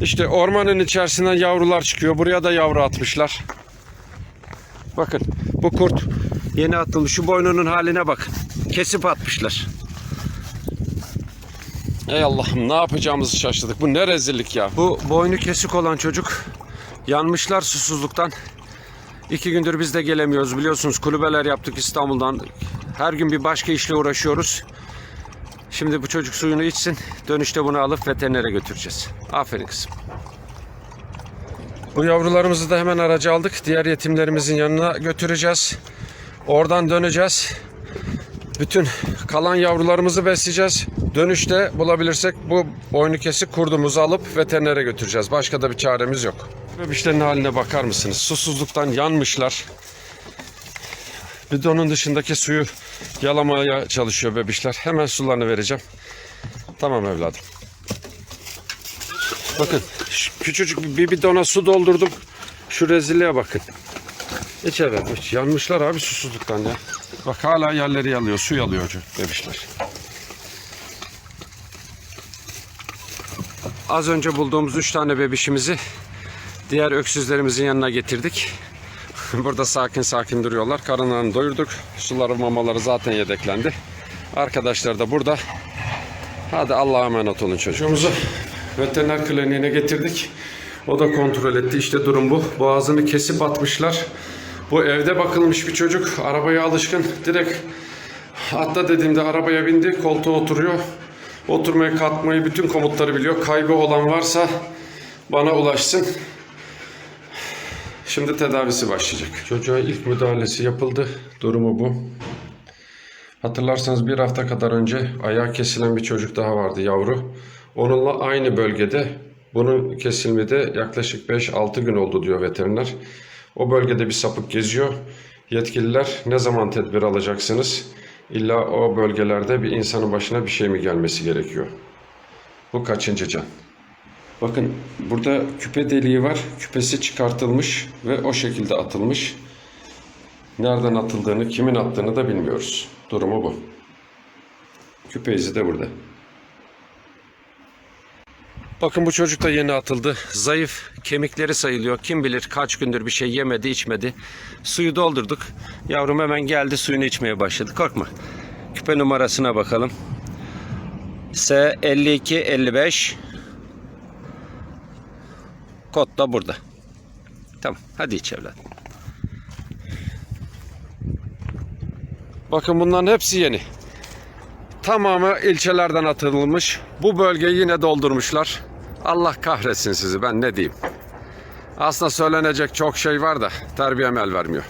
İşte ormanın içerisinden yavrular çıkıyor. Buraya da yavru atmışlar. Bakın bu kurt yeni atılmış. Şu boynunun haline bak. Kesip atmışlar. Ey Allah'ım ne yapacağımızı şaşırdık. Bu ne rezillik ya. Bu boynu kesik olan çocuk yanmışlar susuzluktan. İki gündür biz de gelemiyoruz. Biliyorsunuz kulübeler yaptık İstanbul'dan. Her gün bir başka işle uğraşıyoruz. Şimdi bu çocuk suyunu içsin. Dönüşte bunu alıp veterinere götüreceğiz. Aferin kızım. Bu yavrularımızı da hemen araca aldık. Diğer yetimlerimizin yanına götüreceğiz. Oradan döneceğiz. Bütün kalan yavrularımızı besleyeceğiz. Dönüşte bulabilirsek bu boynu kesik kurdumuzu alıp veterinere götüreceğiz. Başka da bir çaremiz yok. Bebişlerin haline bakar mısınız? Susuzluktan yanmışlar. Bidonun dışındaki suyu yalamaya çalışıyor bebişler. Hemen sularını vereceğim. Tamam evladım. Bakın küçücük bir bidona su doldurdum. Şu rezilliğe bakın. İç evet. iç. Yanmışlar abi susuzluktan ya. Bak hala yerleri yalıyor. Su yalıyor bebişler. Az önce bulduğumuz üç tane bebişimizi diğer öksüzlerimizin yanına getirdik. Burada sakin sakin duruyorlar. Karınlarını doyurduk. Suları mamaları zaten yedeklendi. Arkadaşlar da burada. Hadi Allah'a emanet olun çocuğumuzu. Veteriner kliniğine getirdik. O da kontrol etti. İşte durum bu. Boğazını kesip atmışlar. Bu evde bakılmış bir çocuk. Arabaya alışkın. Direkt atla dediğimde arabaya bindi. Koltuğa oturuyor. Oturmayı, kalkmayı, bütün komutları biliyor. Kaybı olan varsa bana ulaşsın. Şimdi tedavisi başlayacak. Çocuğa ilk müdahalesi yapıldı. Durumu bu. Hatırlarsanız bir hafta kadar önce ayağı kesilen bir çocuk daha vardı yavru. Onunla aynı bölgede bunun kesilmedi yaklaşık 5-6 gün oldu diyor veteriner. O bölgede bir sapık geziyor. Yetkililer ne zaman tedbir alacaksınız? İlla o bölgelerde bir insanın başına bir şey mi gelmesi gerekiyor? Bu kaçıncı can? Bakın burada küpe deliği var. Küpesi çıkartılmış ve o şekilde atılmış. Nereden atıldığını, kimin attığını da bilmiyoruz. Durumu bu. Küpe izi de burada. Bakın bu çocuk da yeni atıldı. Zayıf, kemikleri sayılıyor. Kim bilir kaç gündür bir şey yemedi, içmedi. Suyu doldurduk. Yavrum hemen geldi, suyunu içmeye başladı. Korkma. Küpe numarasına bakalım. S 52 55 Kod da burada. Tamam, hadi iç evladım. Bakın bunların hepsi yeni. Tamamı ilçelerden atılmış. Bu bölgeyi yine doldurmuşlar. Allah kahretsin sizi ben ne diyeyim. Aslında söylenecek çok şey var da terbiyem el vermiyor.